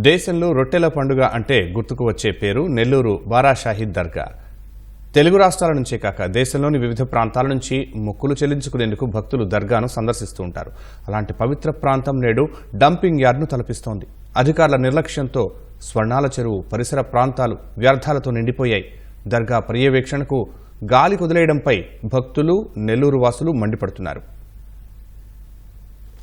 దేశంలో రొట్టెల పండుగ అంటే గుర్తుకు వచ్చే పేరు నెల్లూరు బారాషాహిద్ దర్గా. తెలుగు రాష్ట్రాల నుంచే కాక దేశంలోని వివిధ ప్రాంతాల నుంచి మొక్కులు చెల్లించుకునేందుకు భక్తులు దర్గాను సందర్శిస్తూ ఉంటారు. అలాంటి పవిత్ర ప్రాంతం నేడు డంపింగ్ యార్డ్ను తలపిస్తోంది. అధికారుల నిర్లక్ష్యంతో స్వర్ణాల చెరువు పరిసర ప్రాంతాలు వ్యర్థాలతో నిండిపోయాయి. దర్గా పర్యవేక్షణకు గాలి కుదిలేయడంపై భక్తులు నెల్లూరు వాసులు మండిపడుతున్నారు.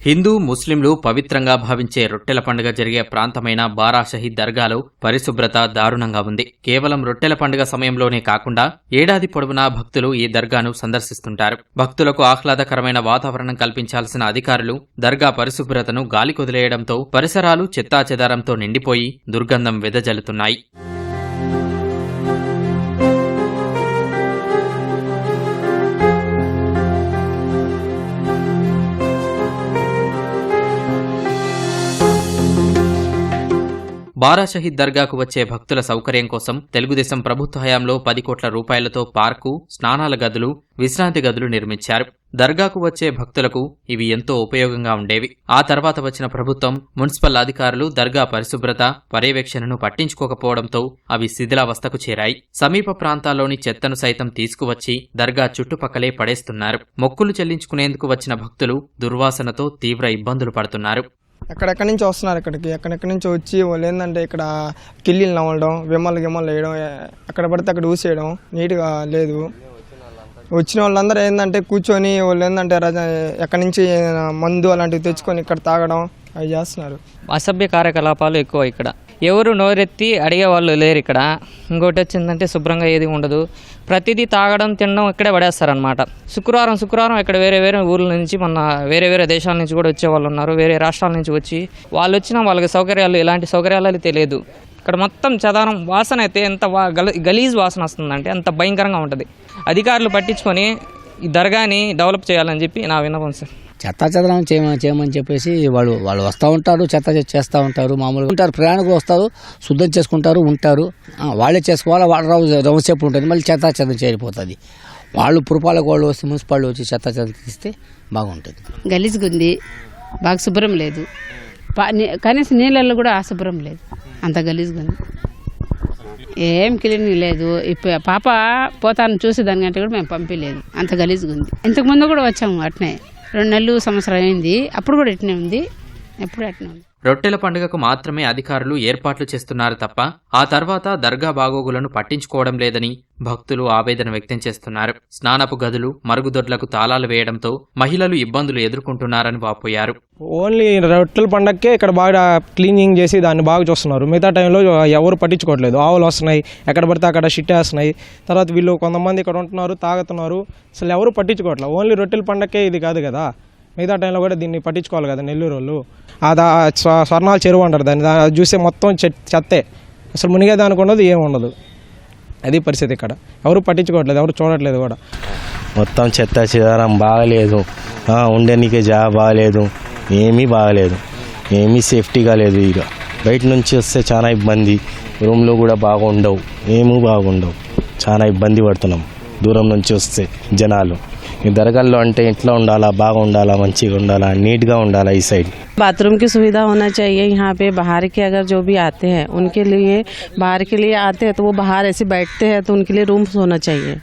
హిందూ ముస్లింలు పవిత్రంగా భావించే రొట్టెల పండుగ జరిగే ప్రాంతమైన బారా షహీద్ దర్గాలో పరిశుభ్రత దారుణంగా ఉంది. కేవలం రొట్టెల పండుగ సమయంలోనే కాకుండా ఏడాది పొడవునా భక్తులు ఈ దర్గాను సందర్శిస్తుంటారు. భక్తులకు ఆహ్లాదకరమైన వాతావరణం కల్పించాల్సిన అధికారులు దర్గా పరిశుభ్రతను గాలి కుదిలేయడంతో పరిసరాలు చెత్తాచెదారంతో నిండిపోయి దుర్గంధం వెదజల్లుతున్నాయి. బారా షహీద్ దర్గాకు వచ్చే భక్తుల సౌకర్యం కోసం తెలుగుదేశం ప్రభుత్వ హయాంలో పది కోట్ల రూపాయలతో పార్కు స్నానాల గదులు విశ్రాంతి గదులు నిర్మించారు. దర్గాకు వచ్చే భక్తులకు ఇవి ఎంతో ఉపయోగంగా ఉండేవి. ఆ తర్వాత వచ్చిన ప్రభుత్వం మున్సిపల్ అధికారులు దర్గా పరిశుభ్రత పర్యవేక్షణను పట్టించుకోకపోవడంతో అవి శిథిలావస్థకు చేరాయి. సమీప ప్రాంతాల్లోని చెత్తను సైతం తీసుకువచ్చి దర్గా చుట్టుపక్కలే పడేస్తున్నారు. మొక్కులు చెల్లించుకునేందుకు వచ్చిన భక్తులు దుర్వాసనతో తీవ్ర ఇబ్బందులు పడుతున్నారు. ఎక్కడెక్కడి నుంచి వస్తున్నారు ఇక్కడికి? ఎక్కడెక్కడి నుంచి వచ్చి వాళ్ళు ఏంటంటే ఇక్కడ కిల్లీలు నవ్వడం విమ్మలు గిమ్మలు వేయడం ఎక్కడ పడితే అక్కడ ఊసేయడం నీట్గా లేదు. వచ్చిన వాళ్ళందరూ ఏంటంటే కూర్చొని వాళ్ళు ఏంటంటే రజ ఎక్కడి నుంచి మందు అలాంటివి తెచ్చుకొని ఇక్కడ తాగడం అవి చేస్తున్నారు. అసభ్య కార్యకలాపాలు ఎక్కువ ఇక్కడ. ఎవరు నోరెత్తి అడిగే వాళ్ళు లేరు ఇక్కడ. ఇంకోటి వచ్చిందంటే శుభ్రంగా ఏది ఉండదు. ప్రతిదీ తాగడం తినడం ఇక్కడే పడేస్తారనమాట శుక్రవారం శుక్రవారం ఇక్కడ వేరే వేరే ఊర్ల నుంచి మన వేరే వేరే దేశాల నుంచి కూడా వచ్చే వాళ్ళు ఉన్నారు. వేరే రాష్ట్రాల నుంచి వచ్చి వాళ్ళు వచ్చినా వాళ్ళకి సౌకర్యాలు ఎలాంటి సౌకర్యాలు తెలియదు. ఇక్కడ మొత్తం చదారం వాసన అయితే ఎంత వా గల- గలీజ్ వాసన వస్తుందంటే అంత భయంకరంగా ఉంటుంది. అధికారులు పట్టించుకొని ఈ దర్గాని డెవలప్ చేయాలని చెప్పి నా విన్నపం సార్. చెత్త చెదరం చేయమని చేయమని చెప్పేసి వాళ్ళు వాళ్ళు వస్తూ ఉంటారు చెత్త చేస్తూ ఉంటారు మామూలుగా ఉంటారు ప్రయాణికులు వస్తారు శుద్ధం చేసుకుంటారు ఉంటారు. వాళ్ళే చేసుకోవాలి? వాళ్ళ రౌ- రౌసేపు ఉంటుంది మళ్ళీ చెత్త చెదం చేరిపోతుంది. వాళ్ళు పురపాలకు వాళ్ళు వస్తే మున్సిపాలిటీ వచ్చి చెత్త చెత్త తీస్తే బాగుంటుంది. గలీజ్గా ఉంది బాగా శుభ్రం లేదు. పా- నీ- కనీసం నీళ్ళల్లో కూడా అశుభ్రం శుభ్రం లేదు. అంత గలీజ్గా ఏం క్లీన్ లేదు. ఇప్పుడు పాప పోతాను చూసి దానికంటే కూడా మేము పంపించలేదు అంత గలీజ్గా ఉంది ఇంతకుముందు కూడా వచ్చాము అట్నే. రెండు నెలలు సంవత్సరం అయింది. అప్పుడు కూడా ఇట్నే ఉంది. ఎప్పుడు అట్నే ఉంది. రొట్టెల పండుగకు మాత్రమే అధికారులు ఏర్పాట్లు చేస్తున్నారు తప్ప ఆ తర్వాత దర్గా బాగోగులను పట్టించుకోవడం లేదని భక్తులు ఆవేదన వ్యక్తం చేస్తున్నారు. స్నానపు గదులు మరుగుదొడ్లకు తాళాలు వేయడంతో మహిళలు ఇబ్బందులు ఎదుర్కొంటున్నారని వాపోయారు. ఓన్లీ రొట్టెల పండక్కే ఇక్కడ బాగా క్లీనింగ్ చేసి దాన్ని బాగా చూస్తున్నారు. మిగతా టైంలో ఎవరు పట్టించుకోవట్లేదు. ఆవులు వస్తున్నాయి ఎక్కడ పడితే అక్కడ షిట్ వేస్తున్నాయి. తర్వాత వీళ్ళు కొంతమంది ఇక్కడ ఉంటున్నారు తాగుతున్నారు. అసలు ఎవరు పట్టించుకోవట్లేదు. ఓన్లీ రొట్టెల పండక్కే ఇది కాదు కదా. మిగతా టైంలో కూడా దీన్ని పట్టించుకోవాలి కదా నెల్లూరు వాళ్ళు అది స్వ- స్వర్ణాల చెరువు అంటారు దాన్ని. చూసే చూస్తే మొత్తం చెత్తే. అసలు మునిగేదానికి ఉండదు ఏమి ఉండదు. అది పరిస్థితి ఇక్కడ. ఎవరు పట్టించుకోవట్లేదు ఎవరు చూడట్లేదు కూడా. మొత్తం చెత్త చెదారం బాగలేదు. ఆ, జాబ్ బాగలేదు. ఏమీ బాగలేదు. ఏమీ సేఫ్టీగా లేదు ఇక. బయట నుంచి వస్తే చాలా ఇబ్బంది. రూమ్లో కూడా బాగుండవు. ఏమీ బాగుండవు. చాలా ఇబ్బంది పడుతున్నాం. దూరం నుంచి వస్తే జనాలు. ఈ దరగాల్లో అంటే ఎట్లా ఉండాలా బాగా ఉండాలా మంచిగా ఉండాలా నీట్గా ఉండాలా ఈ సైడ్ बाथरूम की सुविधा होना चाहिए यहाँ पे बाहर के अगर जो भी आते हैं उनके लिए बाहर के लिए आते हैं तो वो बाहर ऐसे बैठते हैं तो उनके लिए रूम्स होना चाहिए